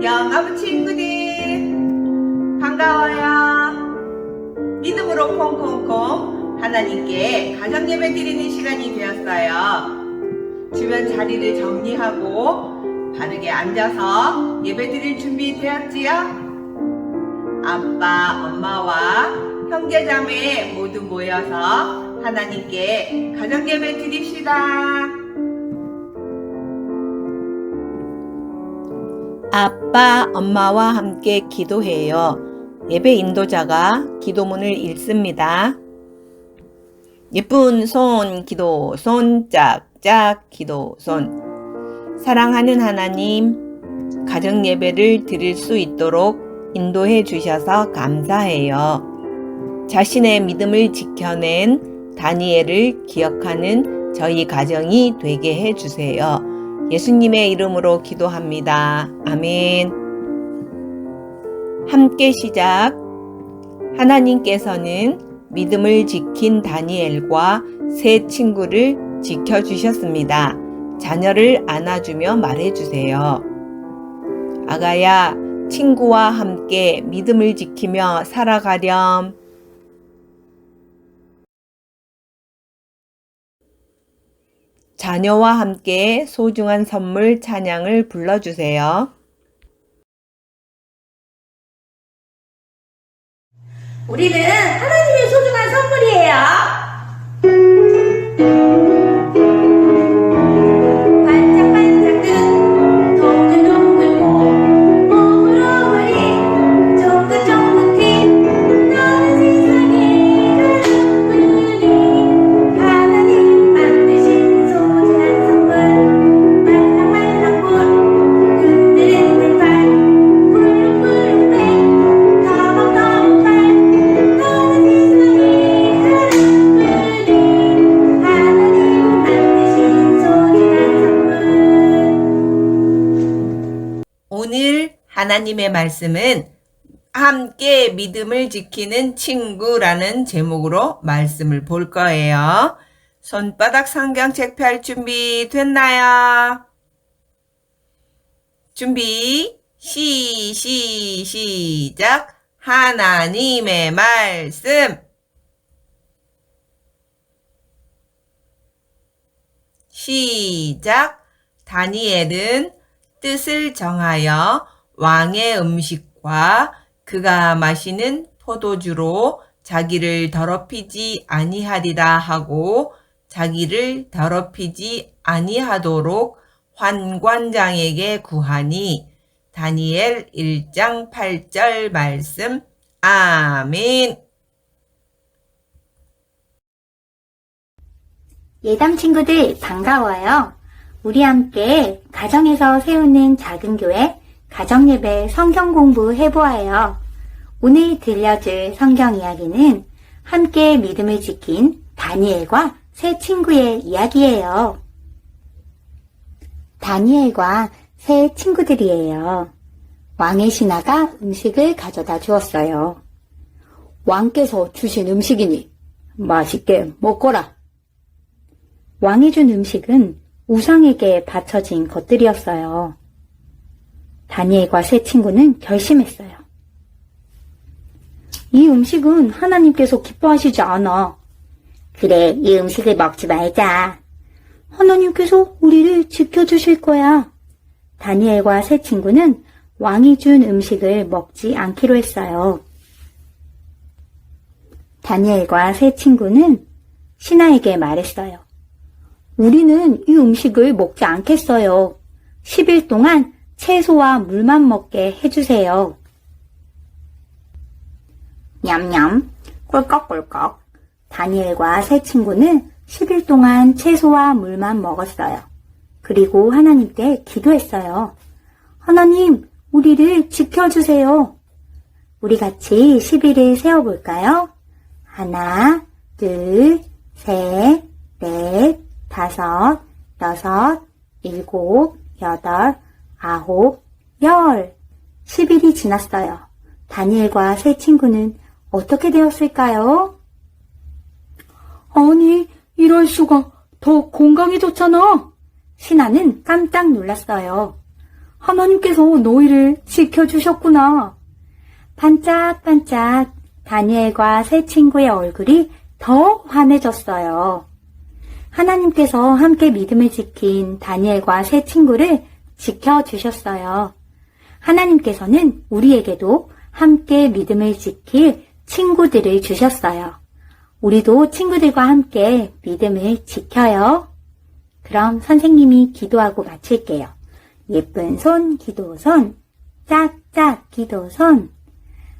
영아부 친구들 반가워요. 믿음으로 콩콩콩 하나님께 가정 예배 드리는 시간이 되었어요. 주변 자리를 정리하고 바르게 앉아서 예배 드릴 준비 되었지요? 아빠, 엄마와 형제 자매 모두 모여서 하나님께 가정 예배 드립시다. 아빠, 엄마와 함께 기도해요. 예배 인도자가 기도문을 읽습니다. 예쁜 손 기도 손 짝 짝 기도 손 사랑하는 하나님 가정 예배를 드릴 수 있도록 인도해 주셔서 감사해요. 자신의 믿음을 지켜낸 다니엘을 기억하는 저희 가정이 되게 해 주세요. 예수님의 이름으로 기도합니다. 아멘. 함께 시작. 하나님께서는 믿음을 지킨 다니엘과 세 친구를 지켜주셨습니다. 자녀를 안아주며 말해주세요. 아가야, 친구와 함께 믿음을 지키며 살아가렴. 자녀와 함께 소중한 선물 찬양을 불러주세요. 우리는 하나님의 소중한 선물이에요. 하나님의 말씀은 함께 믿음을 지키는 친구라는 제목으로 말씀을 볼 거예요. 손바닥 성경책 펼 준비 됐나요? 준비, 시, 시, 시작. 하나님의 말씀. 시작. 다니엘은 뜻을 정하여 왕의 음식과 그가 마시는 포도주로 자기를 더럽히지 아니하리라 하고 자기를 더럽히지 아니하도록 환관장에게 구하니 다니엘 1장 8절 말씀 아멘 예담 친구들 반가워요. 우리 함께 가정에서 세우는 작은 교회 가정예배 성경 공부 해보아요. 오늘 들려줄 성경 이야기는 함께 믿음을 지킨 다니엘과 세 친구의 이야기예요. 다니엘과 세 친구들이에요. 왕의 신하가 음식을 가져다 주었어요. 왕께서 주신 음식이니 맛있게 먹거라. 왕이 준 음식은 우상에게 바쳐진 것들이었어요. 다니엘과 세 친구는 결심했어요. 이 음식은 하나님께서 기뻐하시지 않아. 그래, 이 음식을 먹지 말자. 하나님께서 우리를 지켜주실 거야. 다니엘과 세 친구는 왕이 준 음식을 먹지 않기로 했어요. 다니엘과 세 친구는 신하에게 말했어요. 우리는 이 음식을 먹지 않겠어요. 10일 동안 채소와 물만 먹게 해주세요. 냠냠, 꿀꺽꿀꺽. 다니엘과 세 친구는 10일 동안 채소와 물만 먹었어요. 그리고 하나님께 기도했어요. 하나님, 우리를 지켜주세요. 우리 같이 10일을 세어볼까요? 하나, 둘, 셋, 넷, 다섯, 여섯, 일곱, 여덟, 아홉, 열. 10일이 지났어요. 다니엘과 세 친구는 어떻게 되었을까요? 아니, 이럴 수가 더 건강해졌잖아. 신하는 깜짝 놀랐어요. 하나님께서 너희를 지켜주셨구나. 반짝반짝 다니엘과 새 친구의 얼굴이 더 환해졌어요. 하나님께서 함께 믿음을 지킨 다니엘과 새 친구를 지켜주셨어요. 하나님께서는 우리에게도 함께 믿음을 지킬 친구들을 주셨어요. 우리도 친구들과 함께 믿음을 지켜요. 그럼 선생님이 기도하고 마칠게요. 예쁜 손 기도손, 짝짝 기도손.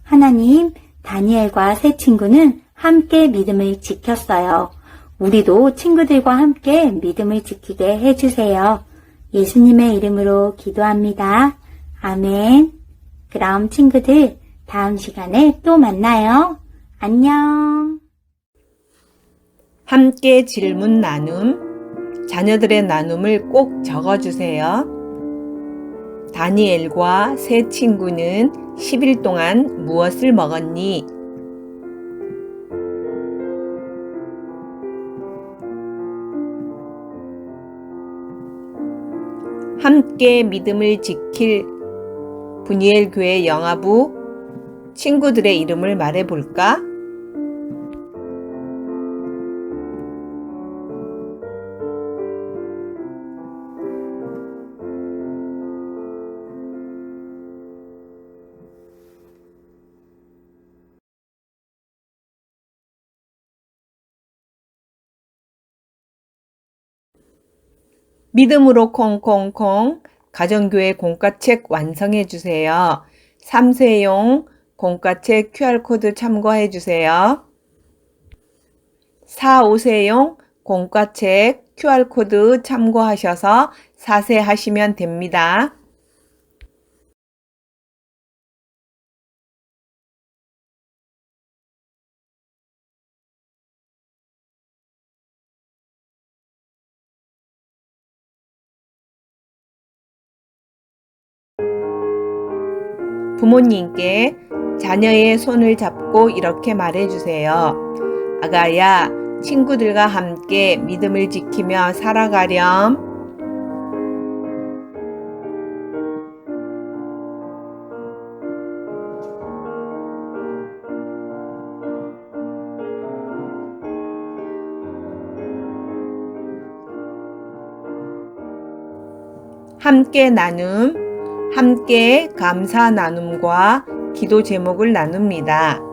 하나님, 다니엘과 새 친구는 함께 믿음을 지켰어요. 우리도 친구들과 함께 믿음을 지키게 해주세요. 예수님의 이름으로 기도합니다. 아멘. 그럼 친구들, 다음 시간에 또 만나요. 안녕. 함께 질문 나눔. 자녀들의 나눔을 꼭 적어주세요. 다니엘과 새 친구는 10일 동안 무엇을 먹었니? 함께 믿음을 지킬 분이엘 교회 영화부 친구들의 이름을 말해볼까? 믿음으로 콩콩콩 가정교회 공과책 완성해 주세요. 3세용 공과책 QR코드 참고해 주세요. 4, 5세용 공과책 QR코드 참고하셔서 사세하시면 됩니다. 부모님께 자녀의 손을 잡고 이렇게 말해주세요. 아가야, 친구들과 함께 믿음을 지키며 살아가렴. 함께 나눔, 함께 감사 나눔과 기도 제목을 나눕니다.